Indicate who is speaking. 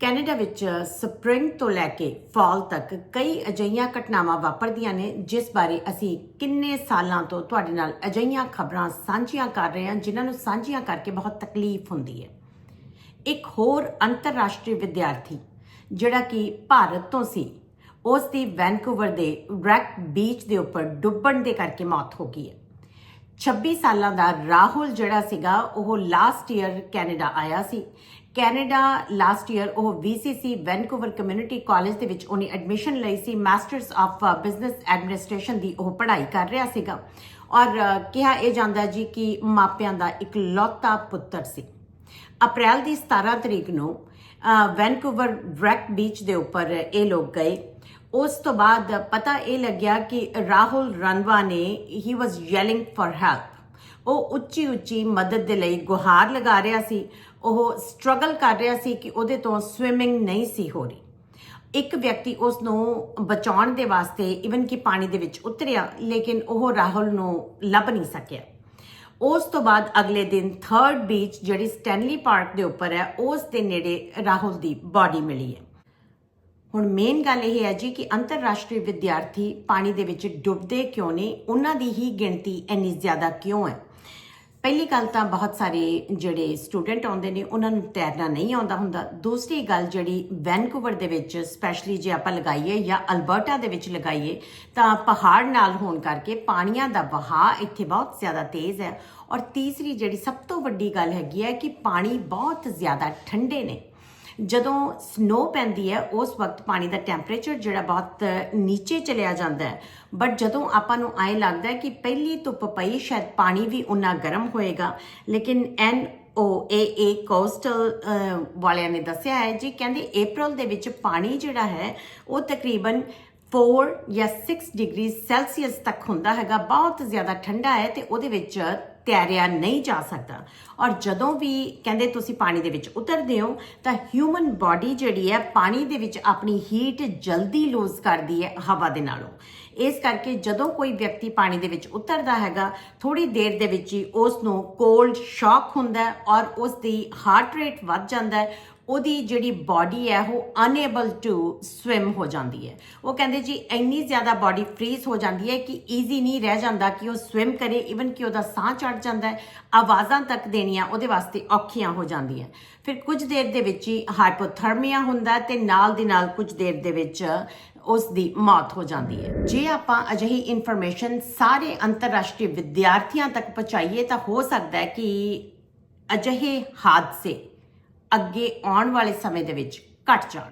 Speaker 1: Canada ਵਿੱਚ spring ਤੋਂ ਲੈ ਕੇ ਫਾਲ ਤੱਕ ਕਈ ਅਜਈਆਂ ਘਟਨਾਵਾਂ ਵਾਪਰਦੀਆਂ ਨੇ, ਜਿਸ ਬਾਰੇ ਅਸੀਂ ਕਿੰਨੇ ਸਾਲਾਂ ਤੋਂ ਤੁਹਾਡੇ ਨਾਲ ਅਜਈਆਂ ਖਬਰਾਂ ਸਾਂਝੀਆਂ ਕਰ ਰਹੇ ਹਾਂ, ਜਿਨ੍ਹਾਂ ਨੂੰ ਸਾਂਝੀਆਂ ਕਰਕੇ ਬਹੁਤ ਤਕਲੀਫ ਹੁੰਦੀ ਹੈ। ਇੱਕ ਹੋਰ ਅੰਤਰਰਾਸ਼ਟਰੀ ਵਿਦਿਆਰਥੀ, ਜਿਹੜਾ ਕਿ ਭਾਰਤ ਤੋਂ ਸੀ, ਉਸ ਦੀ ਵੈਨਕੂਵਰ ਦੇ ਰੈਕ ਬੀਚ ਦੇ ਉੱਪਰ ਡੁੱਬਣ ਦੇ ਕਰਕੇ ਮੌਤ ਹੋ ਗਈ ਹੈ। 26 ਸਾਲਾਂ ਦਾ ਰਾਹੁਲ ਜਿਹੜਾ ਸੀਗਾ, ਉਹ ਲਾਸਟ ਈਅਰ ਕੈਨੇਡਾ ਆਇਆ ਸੀ। ਕੈਨੇਡਾ ਲਾਸਟ ਈਅਰ ਉਹ VCC ਵੈਨਕੂਵਰ ਕਮਿਊਨਿਟੀ ਕਾਲਜ ਦੇ ਵਿੱਚ ਉਹਨੇ ਐਡਮਿਸ਼ਨ ਲਈ ਸੀ। ਮਾਸਟਰਸ ਆਫ ਬਿਜ਼ਨਸ ਐਡਮਿਨਿਸਟ੍ਰੇਸ਼ਨ ਦੀ ਉਹ ਪੜ੍ਹਾਈ ਕਰ ਰਿਹਾ ਸੀਗਾ। ਔਰ ਕਿਹਾ ਇਹ ਜਾਂਦਾ ਜੀ ਕਿ ਮਾਪਿਆਂ ਦਾ ਇੱਕ ਲੌਤਾ ਪੁੱਤਰ ਸੀ। ਅਪ੍ਰੈਲ ਦੀ 17 ਤਰੀਕ ਨੂੰ ਵੈਨਕੂਵਰ ਰੈਕ ਬੀਚ ਦੇ ਉੱਪਰ ਇਹ ਲੋਕ ਗਏ। ਉਸ ਤੋਂ ਬਾਅਦ ਪਤਾ ਇਹ ਲੱਗਿਆ ਕਿ ਰਾਹੁਲ ਰਨਵਾ ਨੇ ਹੀ ਵਾਸ ਯੈਲਿੰਗ ਫॉर ਹੈਲਪ ਉਹ ਉੱਚੀ ਉੱਚੀ ਮਦਦ ਦੇ ਲਈ ਗੁਹਾਰ ਲਗਾ ਰਿਹਾ ਸੀ। ਉਹ ਸਟਰਗਲ ਕਰ ਰਿਹਾ ਸੀ ਕਿ ਉਹਦੇ ਤੋਂ ਸਵਿਮਿੰਗ ਨਹੀਂ ਸੀ ਹੋ ਰਹੀ। ਇੱਕ ਵਿਅਕਤੀ ਉਸ ਨੂੰ ਬਚਾਉਣ ਦੇ ਵਾਸਤੇ ਇਵਨ ਕਿ ਪਾਣੀ ਦੇ ਵਿੱਚ ਉਤਰਿਆ, ਲੇਕਿਨ ਉਹ ਰਾਹੁਲ ਨੂੰ ਲੱਭ ਨਹੀਂ ਸਕਿਆ। ਉਸ ਤੋਂ ਬਾਅਦ ਅਗਲੇ ਦਿਨ ਥਰਡ ਬੀਚ ਜਿਹੜੀ ਸਟੈਨਲੀ ਪਾਰਕ ਦੇ ਉੱਪਰ ਹੈ, ਉਸ ਦੇ ਨੇੜੇ ਰਾਹੁਲ ਦੀ ਬਾਡੀ ਮਿਲੀ ਹੈ। ਹੁਣ ਮੇਨ ਗੱਲ ਇਹ ਹੈ ਜੀ ਕਿ ਅੰਤਰਰਾਸ਼ਟਰੀ ਵਿਦਿਆਰਥੀ ਪਾਣੀ ਦੇ ਵਿੱਚ ਡੁੱਬਦੇ ਕਿਉਂ ਨੇ? ਉਹਨਾਂ ਦੀ ਹੀ ਗਿਣਤੀ ਇੰਨੀ ਜ਼ਿਆਦਾ ਕਿਉਂ ਹੈ? ਪਹਿਲੀ ਗੱਲ ਤਾਂ ਬਹੁਤ ਸਾਰੇ ਜਿਹੜੇ ਸਟੂਡੈਂਟ ਆਉਂਦੇ ਨੇ, ਉਹਨਾਂ ਨੂੰ ਤੈਰਨਾ ਨਹੀਂ ਆਉਂਦਾ ਹੁੰਦਾ। ਦੂਸਰੀ ਗੱਲ ਜਿਹੜੀ ਵੈਨਕੂਵਰ ਦੇ ਵਿੱਚ ਸਪੈਸ਼ਲੀ ਜੇ ਆਪਾਂ ਲਗਾਈਏ ਜਾਂ ਅਲਬਰਟਾ ਦੇ ਵਿੱਚ ਲਗਾਈਏ, ਤਾਂ ਪਹਾੜ ਨਾਲ ਹੋਣ ਕਰਕੇ ਪਾਣੀਆਂ ਦਾ ਵਹਾਅ ਇੱਥੇ ਬਹੁਤ ਜ਼ਿਆਦਾ ਤੇਜ਼ ਹੈ। ਔਰ ਤੀਸਰੀ ਜਿਹੜੀ ਸਭ ਤੋਂ ਵੱਡੀ ਗੱਲ ਹੈਗੀ ਹੈ ਕਿ ਪਾਣੀ ਬਹੁਤ ਜ਼ਿਆਦਾ ਠੰਡੇ ਨੇ। ਜਦੋਂ ਸਨੋ ਪੈਂਦੀ ਹੈ, ਉਸ ਵਕਤ ਪਾਣੀ ਦਾ ਟੈਂਪਰੇਚਰ ਜਿਹੜਾ ਬਹੁਤ ਨੀਚੇ ਚਲਿਆ ਜਾਂਦਾ ਹੈ। ਬਟ ਜਦੋਂ ਆਪਾਂ ਨੂੰ ਐ ਲੱਗਦਾ ਹੈ ਕਿ ਪਹਿਲੀ ਧੁੱਪ ਪਈ, ਸ਼ਾਇਦ ਪਾਣੀ ਵੀ ਉਨਾ ਗਰਮ ਹੋਏਗਾ। ਲੇਕਿਨ ਐਨ ਉਹ ਏ ਏ ਕੋਸਟਲ ਵਾਲਿਆਂ ਨੇ ਦੱਸਿਆ ਹੈ ਜੀ, ਕਹਿੰਦੇ April ਦੇ ਵਿੱਚ ਪਾਣੀ ਜਿਹੜਾ ਹੈ, ਉਹ ਤਕਰੀਬਨ 4 ਜਾਂ 6 ਡਿਗਰੀ ਸੈਲਸੀਅਸ ਤੱਕ ਹੁੰਦਾ ਹੈਗਾ। ਬਹੁਤ ਜ਼ਿਆਦਾ ਠੰਡਾ ਹੈ ਤੇ ਉਹਦੇ ਵਿੱਚ ਤੈਰਿਆ ਨਹੀਂ ਜਾ ਸਕਦਾ। ਔਰ ਜਦੋਂ ਵੀ ਕਹਿੰਦੇ ਤੁਸੀਂ ਪਾਣੀ ਦੇ ਵਿੱਚ ਉਤਰਦੇ ਹੋ, ਤਾਂ ਹਿਊਮਨ ਬਾਡੀ ਜਿਹੜੀ ਹੈ, ਪਾਣੀ ਦੇ ਵਿੱਚ ਆਪਣੀ ਹੀਟ ਜਲਦੀ ਲੂਜ਼ ਕਰਦੀ ਹੈ ਹਵਾ ਦੇ ਨਾਲੋਂ। ਇਸ ਕਰਕੇ ਜਦੋਂ ਕੋਈ ਵਿਅਕਤੀ ਪਾਣੀ ਦੇ ਵਿੱਚ ਉਤਰਦਾ ਹੈਗਾ ਥੋੜੀ ਦੇਰ ਦੇ ਵਿੱਚ ਹੀ ਉਸ ਨੂੰ ਕੋਲਡ ਸ਼ੌਕ ਹੁੰਦਾ ਔਰ ਉਸ ਦੀ ਹਾਰਟ ਰੇਟ ਵੱਧ ਜਾਂਦਾ ਹੈ। ਉਹਦੀ ਜਿਹੜੀ ਬਾਡੀ ਹੈ, ਉਹ ਅਨੇਬਲ ਟੂ ਸਵਿਮ ਹੋ ਜਾਂਦੀ ਹੈ। ਉਹ ਕਹਿੰਦੇ ਜੀ, ਇੰਨੀ ਜ਼ਿਆਦਾ ਬਾਡੀ ਫ੍ਰੀਜ਼ ਹੋ ਜਾਂਦੀ ਹੈ ਕਿ ਈਜ਼ੀ ਨਹੀਂ ਰਹਿ ਜਾਂਦਾ ਕਿ ਉਹ ਸਵਿਮ ਕਰੇ ਇਵਨ ਕਿ ਉਹਦਾ ਸਾਹ ਚੜ ਜਾਂਦਾ ਹੈ। ਆਵਾਜ਼ਾਂ ਤੱਕ ਦੇਣੀਆਂ ਉਹਦੇ ਵਾਸਤੇ ਔਖੀਆਂ ਹੋ ਜਾਂਦੀਆਂ ਫਿਰ ਕੁਝ ਦੇਰ ਦੇ ਵਿੱਚ ਹੀ ਹਾਈਪੋਥਰਮੀਆ ਹੁੰਦਾ ਹੈ ਤੇ ਨਾਲ ਦੀ ਨਾਲ ਕੁਝ ਦੇਰ ਦੇ ਵਿੱਚ ਉਸ ਦੀ ਮੌਤ ਹੋ ਜਾਂਦੀ ਹੈ। ਜੇ ਆਪਾਂ ਅਜਿਹੀ ਇਨਫੋਰਮੇਸ਼ਨ ਸਾਰੇ ਅੰਤਰਰਾਸ਼ਟਰੀ ਵਿਦਿਆਰਥੀਆਂ ਤੱਕ ਪਹੁੰਚਾਈਏ ਤਾਂ ਹੋ ਸਕਦਾ ਹੈ ਕਿ ਅਜਿਹੇ ਹਾਦਸੇ ਅੱਗੇ ਆਉਣ ਵਾਲੇ ਸਮੇਂ ਦੇ ਵਿੱਚ ਘਟ ਜਾਣ।